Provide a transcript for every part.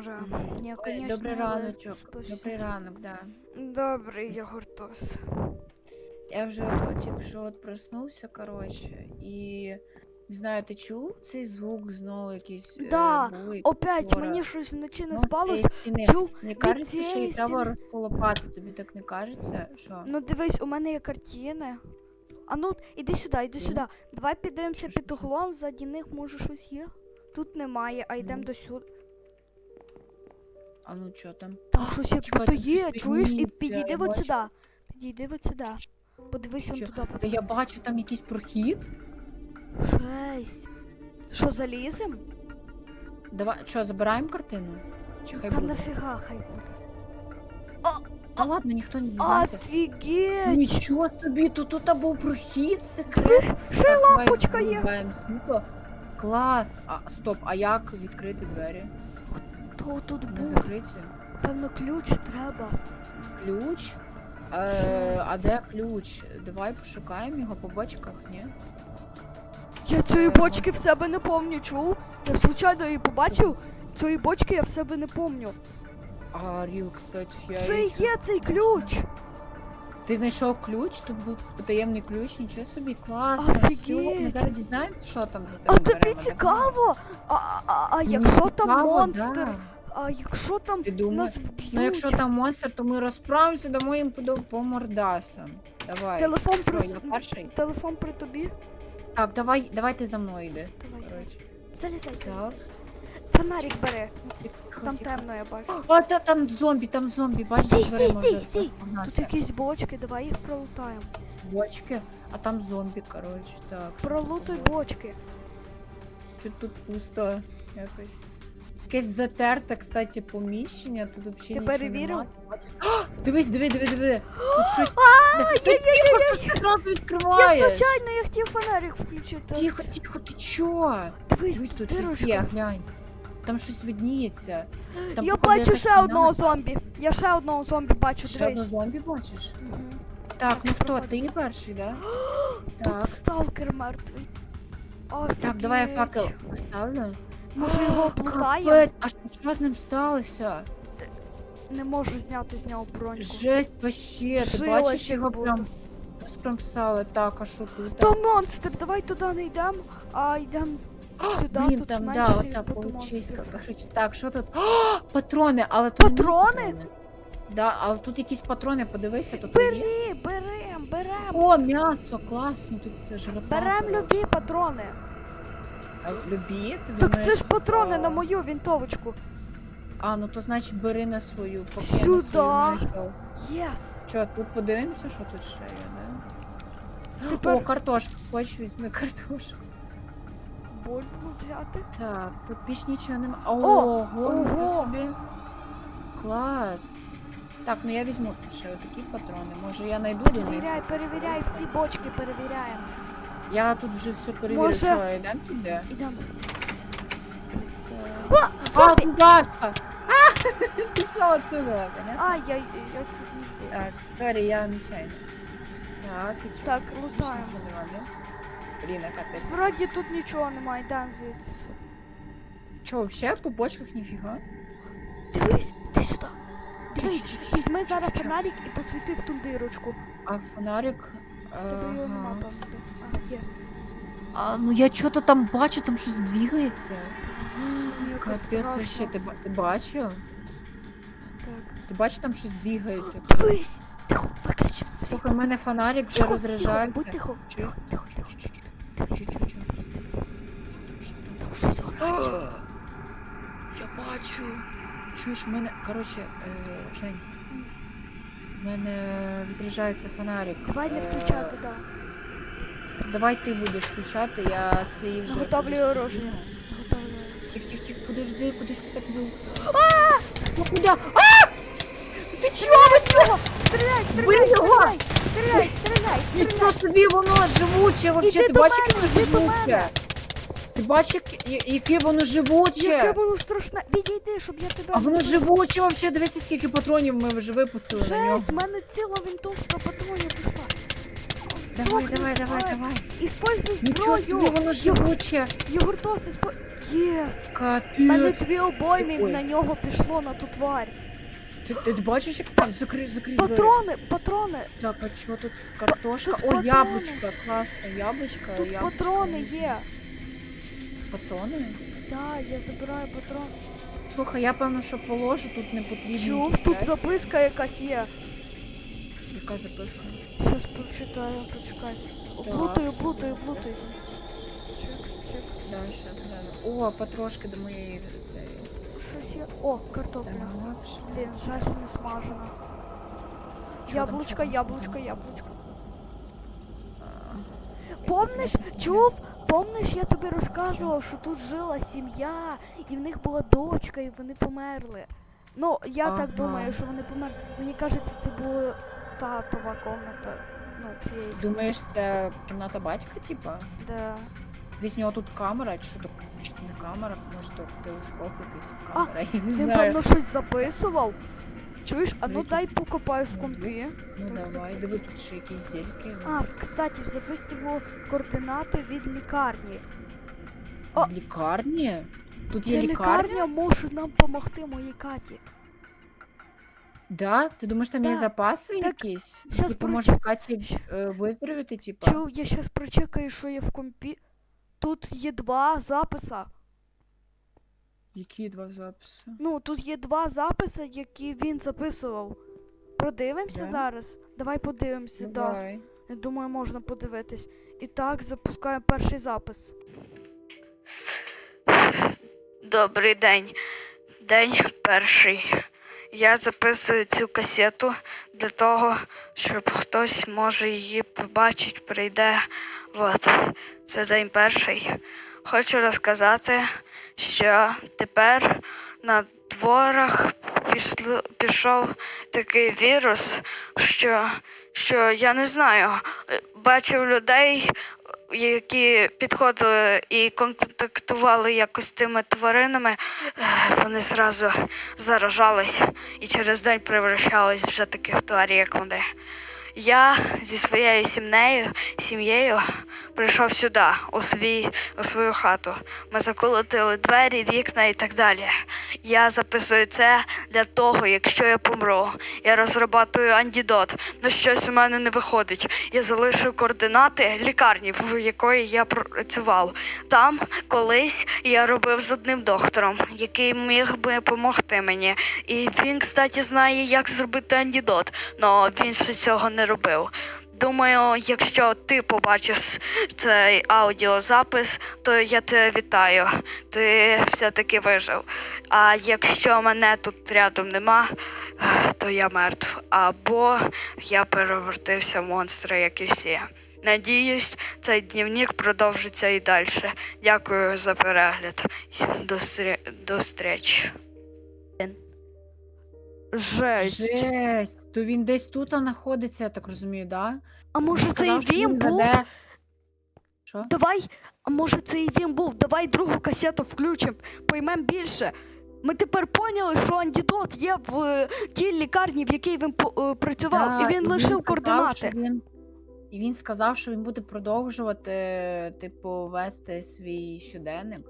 Боже, я, конечно, Добрий раночок. Добрий ранок, да. Добрий Йогуртос. Я вже от, от тільки що от проснувся, коротше, і не знаю, ти чув цей звук знову якийсь. е, Да, був, як Опять вчора? мені щось вночі не Ну, спалось. Чув? Мені кажеться, що її треба розколопати, тобі так не кажеться? Що? Ну дивись, у мене є картини. А ну, іди сюди, іди сюди. Давай підемося під углом, ззаді них може щось є. Тут немає, а йдемо Ну. до сюди. А ну що там? Там щось як чекай, будто там є, щось чуєш, і підійди я от бачу. сюди. Підійди от сюди. Подивись он Що? туди. Та я бачу там якийсь прохід. Жесть. Що, залізем? Давай, що, забираємо картину? Чи хай Та буде? нафіга хай буде. Та ладно, ніхто не дізнається. Офігеть! Нічого собі, тут тут був прохід секрет. Ще й Так, давай лампочка є. вмикаємо світло. Клас. А стоп, а як відкрити двері? Хто тут був? закриті? Певно, ключ треба. Ключ. Е, а де ключ? Давай пошукаємо його по бочках, ні? Я цієї бочки в себе не помню, чув? Я случайно її побачив. Цієї бочки я в себе не помню. А, Ріл, кстати, я Це її і чу- є цей ключ. Ти знайшов ключ? Тут був таємний ключ, нічого собі, класно. Все, ми Офігеть. зараз дізнаємося, що там за А тими тобі цікаво? А, а, а Мені якщо там цікаво, монстр? да. А якщо там Ти думаєш? нас вб'ють? Ну, якщо там монстр, то ми розправимося, дамо їм по, по мордасам. Давай. Телефон Що, при... я перший? Телефон при тобі? Так, давай, давай ти за мною йди. Давай, давай. Коротше. Залізай, Так. залізай. Фонарик бери. Тихо, Там тихо. темно, я бачу. А, та, там зомбі, там зомбі, бачиш, Стій, дверима стій, стій, вже стій. Тут якісь бочки, давай їх пролутаємо. Бочки, а там зомбі, коротше, так. Пролутуй бочки. Що тут пусто якось. Якесь затерте, кстати, поміщення, тут взагалі Ти нічого перевірив? нема. А, Дивись, диви, диви, диви. Тут щось. Ти тихо, що ти одразу Я відкриваєш? звичайно, я хотів фонарик включити. Тихо, тихо, ти чо? Дивись, Дивись, тут щось дирочка. є, глянь. Там щось видніється. Там, Я походу, бачу якась ще одного зомбі. Я ще одного зомбі бачу, Ще одного дивись. зомбі бачиш? Мгм. Так, ну хто? Ти перший, да? Так. Тут сталкер мертвий. Так, давай я факел поставлю. Може його облутаємо? Капець, а що, що з ним сталося? Не можу зняти з нього броньку. Жесть вообще, ти Шила бачиш ще його буду. прям спромсали. Так, а що тут? То монстр, давай туди не йдемо, а йдемо сюди, Блін, тут там, менше да, оця буде получиська. Короче, так, що тут? О, патрони, але тут. нема Патрони? Да, але тут якісь патрони, подивися, тут є. Бери, берем, берем. О, м'ясо, класно, тут це жратва. Берем любі патрони. А, Ти Так думаєш, це ж патрони на мою вінтовочку. А, ну то значить бери на свою, поки я на Сюда. свою не знайшов. Єс. Що, тут подивимося, що тут ще є, да? Тепер- О, картошка, хочеш візьми картошку. Бульбу взяти. Так, тут більш нічого нема. О, Ого, нічого ого. собі. Клас. Так, ну я візьму ще отакі патрони. Може я знайду до них. Перевіряй, перевіряй, всі бочки перевіряємо. Я тут вже все перевірю, Може- що йдемо туди. Ідемо. А, О, зомбі! Дашка! А, Ти що отсюда, понятно? А, я, я чуть не збила. Так, сорі, я нечайно. Так, і чого? Так, лутаємо. Блін, а капець. Вроді тут нічого немає, йдемо звідси. Чо, вообще по бочках ніфіга? Дивись, ти сюди. Дивись, візьми зараз Чу-чу-чу. фонарик і посвіти в ту дирочку. А фонарик. В тебе його нема, ага. Є. А, ну я чого-то там бачу, там щось двигається. Якось Капець страшно. вообще, ти, ба- ти бачив? Так. Ти бачиш, там щось двигається. Дивись! Тихо, виключив світ. Слухай, у мене фонарик вже Тихо, тихо, розряджається. будь тихо. Тихо, тихо, тихо. Дивись, дивись, дивись, дивись. Там? Щось оранжеве. О, Я бачу. Чуєш, в мене, коротше, е, Жень. В мене розряджається фонарик. Давай не Е, включати, так. Давай ти будеш включати, я свої вже. Наготовлюю туди оружие. Тихо, тихо, тихо, подожди, ти так близько? Ну куди? А! Ти чого, Васюга? Стріляй, Бий стріляй, його! стріляй, стріляй, стріляй, Нічого собі воно живуче вообще. Іди Ти до бачиш, мене, яке іди до воно мене. живуче? Ти бачиш, як- яке воно живуче? Яке воно страшне. Відійди, щоб я тебе... А воно живуче вообще. Дивіться, скільки патронів ми вже випустили на нього. Жесть, в мене ціла винтовка патронів пішла. Давай, давай, давай, давай. Іспользуй Нічого собі, зброю. воно живуче. Єгортос, іспо... Єс. Капець. Мене дві обойми Ой. на нього пішло на ту тварь. Ти, ти бачиш, як там закрий двері. Патрони, патрони. Так, а що тут картошка? тут О, патрони. яблучко, класно, яблучко, Тут яблучко. патрони є. Патрони? Так, я забираю патрон. Слухай, я певно, що положу, тут не потрібні Чув, тут записка якась є. Яка записка? Щас прочитаю, почекай. Так, Плутаю, плутаю, плутаю. Чекс, чекс. Да, щас гляну. О, потрошки до моєї цієї. Щось є. О, картопля. Так, Блін, жаль, не смажена. Чо яблучко, яблучко. Помниш, чув? Помниш, я тобі розказував, що тут жила сім'я, і в них була дочка, і вони померли. Ну, я так думаю, що вони померли. Мені кажеться, це була татова комната. Ну, цієї. Думаєш, це кімната батька, типа? Да. Десь у нього тут камера, чи що то чи то не камера, може то телескоп якийсь А, камера, я не Він, знаю. певно, щось записував. Чуєш, а ну Дивись, дай покопаюсь в компі. Ну Так, давай, диви тут ще якісь зельки. А, в- кстати, в записці було координати від лікарні. Від лікарні? Тут Ця є лікарня? лікарня може нам допомогти моїй Каті. Да? Ти думаєш, там є Да. запаси Так, якісь? щас Типу, прочи- Каті е, виздоровіти, типа? Чув, я щас прочекаю, що є в компі. Тут є два записа. Які два записи? Ну, тут є два записи, які він записував. Продивимося Да? зараз. Давай подивимося, да. Давай. Я думаю, можна подивитись. І так, запускаємо перший запис. Добрий день. День перший. Я записую цю касету для того, щоб хтось може її побачить, прийде. От. Це день перший. Хочу розказати, що тепер на дворах пішло, пішов такий вірус, що, що я не знаю, бачив людей, які підходили і контактували якось з тими тваринами, е, вони зразу заражались і через день превращались вже таких тварів, як вони. Я зі своєю сім'єю, сім'єю прийшов сюди, у, свій, у свою хату. Ми заколотили двері, вікна і так далі. Я записую це для того, якщо я помру. Я розрабатую антидот, на щось у мене не виходить. Я залишив координати лікарні, в якої я працював. Там колись я робив з одним доктором, який міг би допомогти мені. І він, кстати, знає, як зробити антидот, але він ще цього не робив. Думаю, якщо ти побачиш цей аудіозапис, то я тебе вітаю. Ти все-таки вижив. А якщо мене тут рядом нема, то я мертв. Або я перевертився в монстра, як і всі. Надіюсь, цей дневник продовжиться і далі. Дякую за перегляд. До зустрічі. Жесть. Жесть. То він десь тут знаходиться, я так розумію, да? А може це і Сказав, що він був? веде- Що? Давай, а може це і він був. Давай другу касету включимо, поймемо більше. Ми тепер поняли, що антидот є в е, тій лікарні, в якій він по- е, працював, Да, і він лишив сказав, координати. що він- І він сказав, що він буде продовжувати, типу, вести свій щоденник.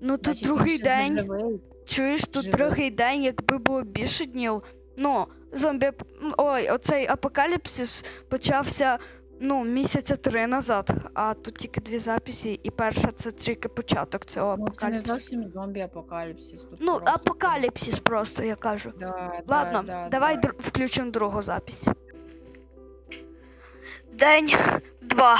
Ну тут Значить, він другий день. живий. Чуєш, тут живий. другий день, якби було більше днів. Ну, зомбі. ап- Ой, оцей апокаліпсис почався ну, місяця три назад, а тут тільки дві записи, і перша це тільки початок цього Ну, це не апокаліпсису. зовсім зомбі-апокаліпсис. Тут Ну, просто- апокаліпсис просто, я кажу. Да, Ладно, да, да, давай да. др- включимо другу запись. День два.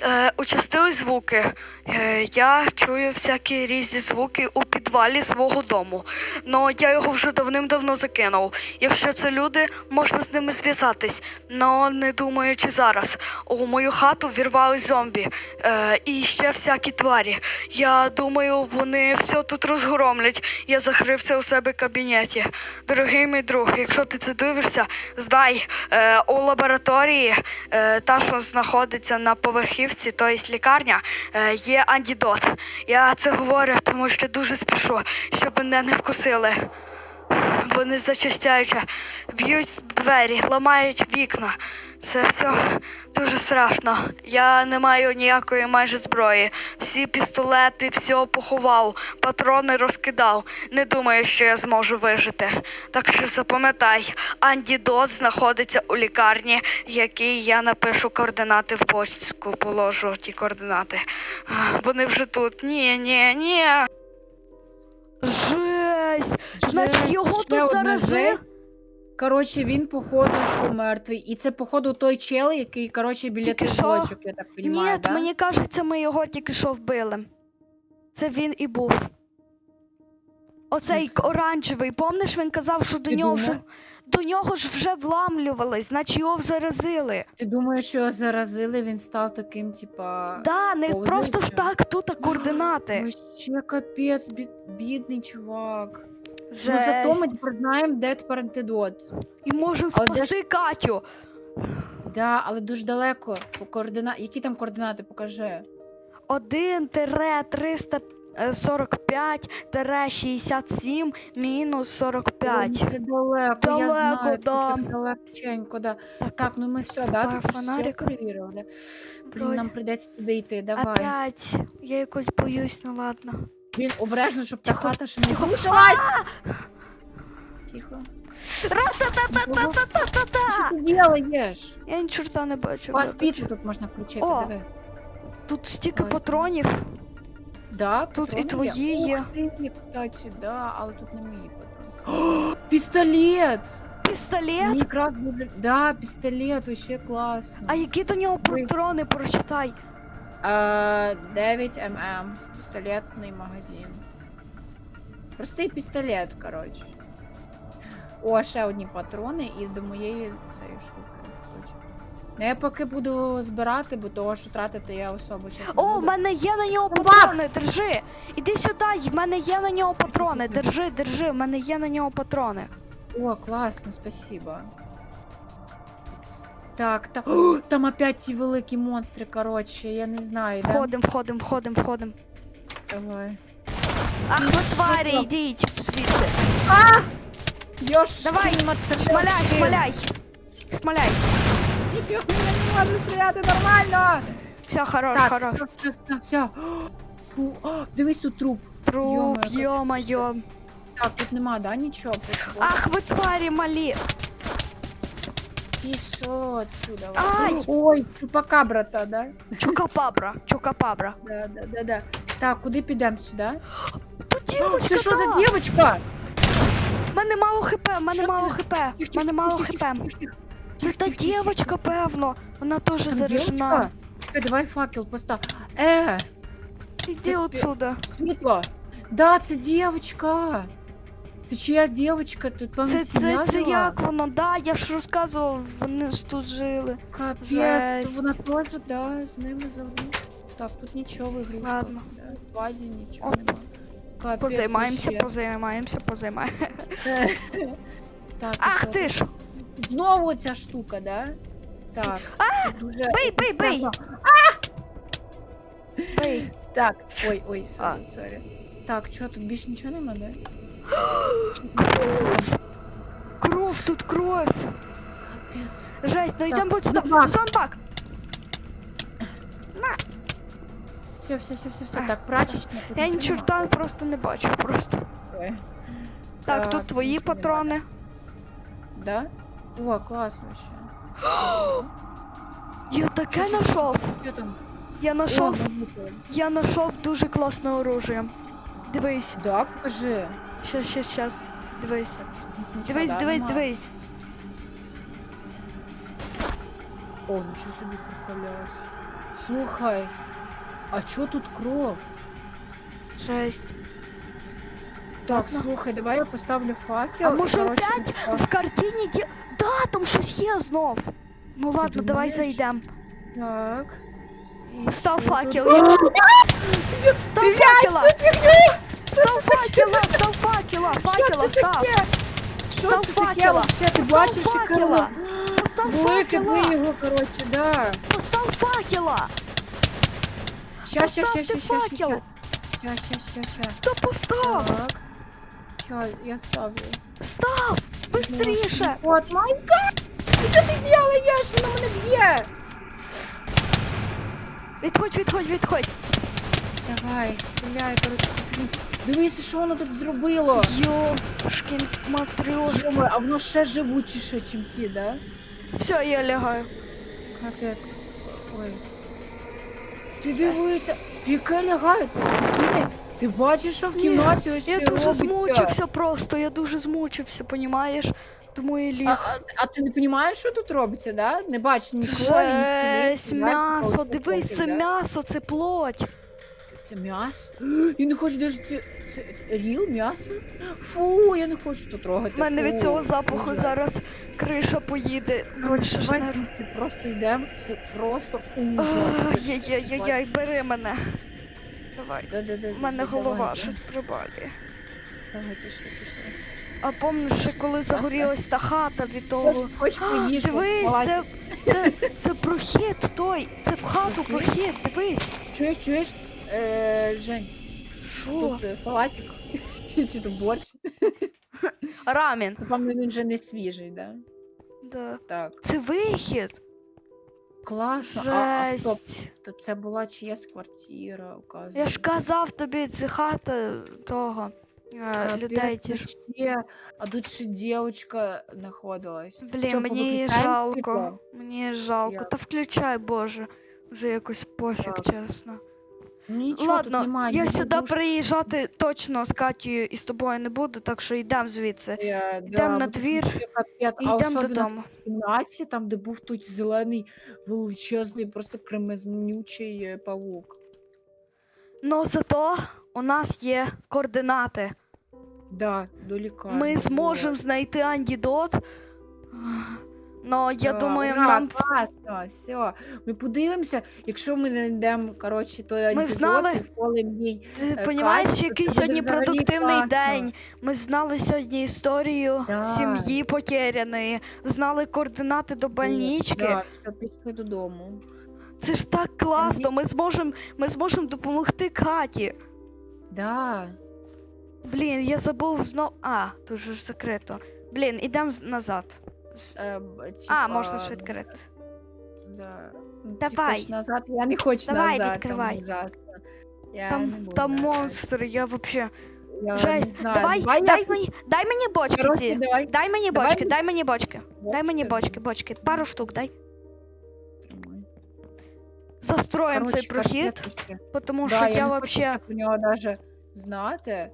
Е, участили звуки. Е, я чую всякі різні звуки у підвалі свого дому. Но я його вже давним-давно закинув. Якщо це люди, можна з ними зв'язатись. Но не думаю, чи зараз. У мою хату вірвались зомбі е, і ще всякі тварі. Я думаю, вони все тут розгромлять. Я закрився у себе в кабінеті. Дорогий мій друг, якщо ти це дивишся, знай, е, у лабораторії, та, що знаходиться на поверхівці, тобто лікарня, е, є антидот. Я це говорю, тому що дуже спішу, щоб мене не вкусили. Вони зачищаючи, б'ють двері, ламають вікна. Це все дуже страшно. Я не маю ніякої майже зброї. Всі пістолети, все поховав, патрони розкидав. Не думаю, що я зможу вижити. Так що запам'ятай, антидот знаходиться у лікарні, якій я напишу координати в почтку, положу ті координати. Вони вже тут. Ні, ні, ні. Жесть! Значить, його ще тут жесть. Коротше, він, походу, що мертвий. І це, походу, той чел, який, коротше, біля Тільки тих що? бочок, я так Ні, да? мені кажеться, ми його тільки що вбили. Це він і був. Оцей оранжевий, помниш, він казав, що до Ти нього вже до нього ж вже вламлювались, значить його заразили. Ти думаєш, що його заразили, він став таким, типа... Да, не повзучим? просто ж так, тут координати. Вообще капець, бід... бідний чувак. Ну Жесть. зато ми тепер знаємо, де тепер антидот. І можемо Але де спасти Катю. Да, але дуже далеко. По координа... Які там координати, покажи. 1-345-67 мінус 45. Ой, Це далеко, я Далеко, знаю, да. це далеченько, да. Так, Так, ну ми все, да, тут фонарик. все перевірили. Да. Блін, Вроді. нам прийдеться туди йти, давай. Опять. Я якось боюсь, ну ладно. Блін, обережно, щоб та хата ще не тихо. рушилась. Тихо. Що ти делаєш? Я ні чорта не бачу. О, вибач. тут можна включити, О, диви. Тут стільки Ось. патронів. Да, тут і патрони твої є. Ух ти, кстати, да, але тут не мої патрони. О, Пістолет! Пістолет. Мені якраз дуже... Да, пістолет, вообще класно. А які до нього патрони прочитай? Е, 9 мм. Пістолетний магазин. Простий пістолет, коротше. О, ще одні патрони і до моєї цієї штуки. Ну, я поки буду збирати, бо того, що тратити я особо чесно. О, буду. мене є на нього патрони, держи. Іди сюди, в мене є на нього патрони. Держи, держи, в мене є на нього патрони. О, класно, спасибо. Так, та... О, там опять ці великі монстри, коротше, я не знаю, да? Входим, входим, входим, входим. Давай. Ах, ви тварі, там? йдіть звідси. Йош, Давай, Шмаляй, шмаляй. Шмаляй. Мене не можна стріляти нормально! Все, хорош, Так, хорош. все, все, все, все. Фу, о, дивись тут труп. Труп, Йо-моє, йо-моє. Так, тут нема, да, нічого? Ах, ви тварі малі. Пішов отсюда. Ай! Ой, чупакабра-то, да? Чукапабра, чукапабра. Да, да, да, да. Так, куди підемо сюди? Тут дівочка, Це що за та. дівчинка? В мене мало хп, в мене Що мало ти? хп. В мене мало хп. Це та дівочка, певно. Вона теж заражена. Чекай, давай факел постав. Е, Іди отсюда. світло. Да, це дівчинка. Це чиясь дівчинка, тут певно Це, сім'я це, це жила. як воно? Да, я ж розказував, вони ж тут жили. Капець, Жесть. то вона теж, да, з ними завжди. Так, тут нічого в ігрушках. Ладно. Да, в базі нічого О. нема. Капець, Позаймаємося, вообще. позаймаємося, позаймаємося. Так, Ах і ти ж! Знову ця штука, да? Так. тут Дуже Бий, бий, бий! страшно. Бей. Так, ой, ой, А. сорі, сорі. Так, що, тут більше нічого нема, да? Кров! Кров, тут кров! Капець. Жесть, ну Так, йдемо от сюди. зомбак. Зомбак! Все, все, все, все, все. А. Так, прачечня. тут Я ні нічого чорта просто не бачу просто. нема. Ой. Так, тут твої нічого нема. патрони. Да? О, класно ще. Я таке знайшов. Що там? Я О, знайшов, набухали. я знайшов дуже класне оружие. Дивись, Да, покажи. щас, щас, щас. Дивись. Так, що тут нічого, Дивись, да, дивись, нема? дивись. О, нічого собі приколясь. Слухай, а чо тут кров? Жесть. Так, Ладно. слухай, давай я поставлю факел. А може коротше, опять так. в картині ді... Да, там щось є знов. Ну ладно, давай думаєш? зайдем. Так. І Став що факел. тут? Став факела! Став факела! Став факела! Факела це став! таке? Що Став це таке факела! вообще? Ти Постав бачиш, яка факела! Постав Викидни факела! його, коротше, да. Постав факела! Ща, ща, ща, Поставте ща, ща, ща, факел! ща, ща, ща, ща. Та постав! Так. Ща, я ставлю. Став! Быстріше! От, май Ти що ти делаєш? Воно мене б'є! Відходь, відходь, відходь. Давай, стріляй, коротше. Дивися, що воно тут зробило. Йошкін матрьош. Йома, а воно ще живучіше, ніж ті, да? Все, я лягаю. Капець. Ой. Ти дивися, яке лягає, ти спокійний. Ти бачиш, що в кімнаті ось Я дуже змучився просто, я дуже змучився, понімаєш? Тому і А, ліг. а, а ти не розумієш, що тут робиться, да? Не бачиш ні крові, ні Жесть, скелетів, да? м'ясо, дивись, це да? м'ясо, це плоть. Це, це м'ясо? Я не хочу даже... Це, це ріл м'ясо? Фу, я не хочу тут трогати. У мене від фу, цього запаху ужас. зараз криша поїде. У мене Коротше, давай нерв- звідси просто йдемо, це просто ужас. Ай-яй-яй-яй, бери мене. Давай. Да-да-да, У мене да, голова давай, щось прибалює. Давай, пішли, пішли. А пам'ятаєш, ще коли загорілась та хата від Хоч, того. хоч поїж, Дивись, от, це, це, це прохід той, це в хату Прохід? прохід, дивись. Чуєш, чуєш? Е, Жень, Що? тут е, салатик. Чи то борщ? Рамін. Напевно, він вже не свіжий, да? Да. Так. Це вихід. Класно. А, а стоп, Жесть. то це була чиясь квартира, оказується. Я ж казав тобі, це хата того. е, Капець, людей ті ж. ще, а тут ще дівчинка знаходилась. Блін, Що, мені повиключаємо жалко. світло? Мені жалко. Я- Та включай, Боже. Вже якось пофіг, Так. чесно. Нічого Ладно, тут немає. я сюди подушки, приїжджати точно з Катєю і з тобою не буду, так що йдемо звідси. е, йдем да, на бо двір капець, І а йдемо особливо додому. в кімнаті, там, де був той зелений величезний, просто кремезнючий е, павук. Ну зато у нас є координати. Да, до лікарні. Ми зможемо знайти антидот. Ну, я Да, думаю, ура, нам класно, все. Ми подивимося, якщо ми не знайдемо, коротше, то антидот знали- і вколем їй. Ти Е, який це сьогодні взагалі продуктивний класно. день. Ми знали сьогодні історію Да. сім'ї потеряної, знали координати до больнички. Да, все, пішли додому. Це ж так класно. Ми зможемо ми зможем допомогти Каті. Да. Блін, я забув знов. А, тут же ж закрито. Блін, ідемо назад. Е, А, можна ж відкрити. Да. Ти Давай. хочеш назад, я не хочу Давай, назад, відкривай. там ужасно. Я Там, не буду там назад. монстр, я вообще. Я не Жесть. знаю. Давай, я дай мені, дай мені бочки Коротше, ці. давай. Дай мені давай бочки, мені- дай мені бочки. Дай мені Бочки? бочки. Пару штук дай. Тримай. Застроїмо цей прохід, капець ще. тому Да, що я я не вообще. хочу нього даже знати.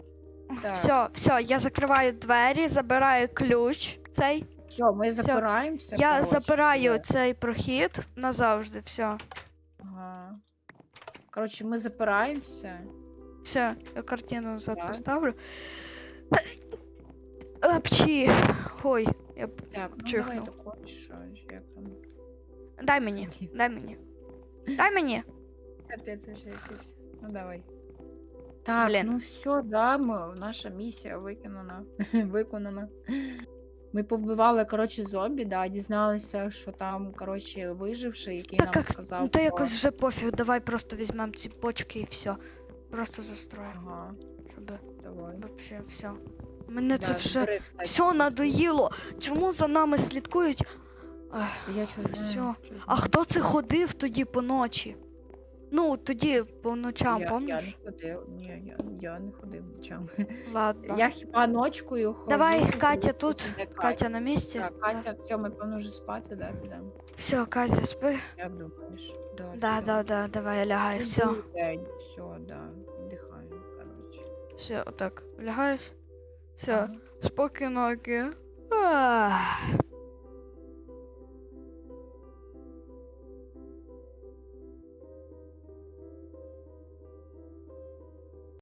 Так. Все, все, я закриваю двері, забираю ключ цей. Все, ми запираємося. Я коротше, забираю да. цей прохід назавжди. Все. Ага. Коротше, ми запираємося. Все, я картину назад Так. поставлю. Апчі. Ой, я... б- Так, ну Чихнув. давай що як там. дай мені, дай мені. Дай мені. Капець вже якось. Ну давай. Так, Блін. ну все, да, ми, наша місія виконана. виконана. Ми повбивали, коротше, зомбі, да, дізналися, що там, коротше, виживший, який Так нам як, сказав. ну, та про- якось вже пофіг, давай просто візьмемо ці бочки і все. Просто застроїмо, Ага, щоб давай. вообще все. Мене це Да, вже кстати, все надоїло. Чому за нами слідкують? Ах. Я чого знаю. Всьо. чого А знаю. хто це ходив тоді по ночі? Ну, тоді по ночам, я? Я не ходив, ні, я, я не ходив нічим. Ладно. Я хіба ночкою ходжу. Давай, Катя тут тут. Катя на місці? Так, Катя, все, ми певно вже спати, да, підемо. Все, Катя, спи. Як думаєш? Да, Да, да, да, давай, лягай, все. День, все, да, віддихаємо, коротше. Все, отак. Лягаєш? Все, Ага. спокійноки. Ах.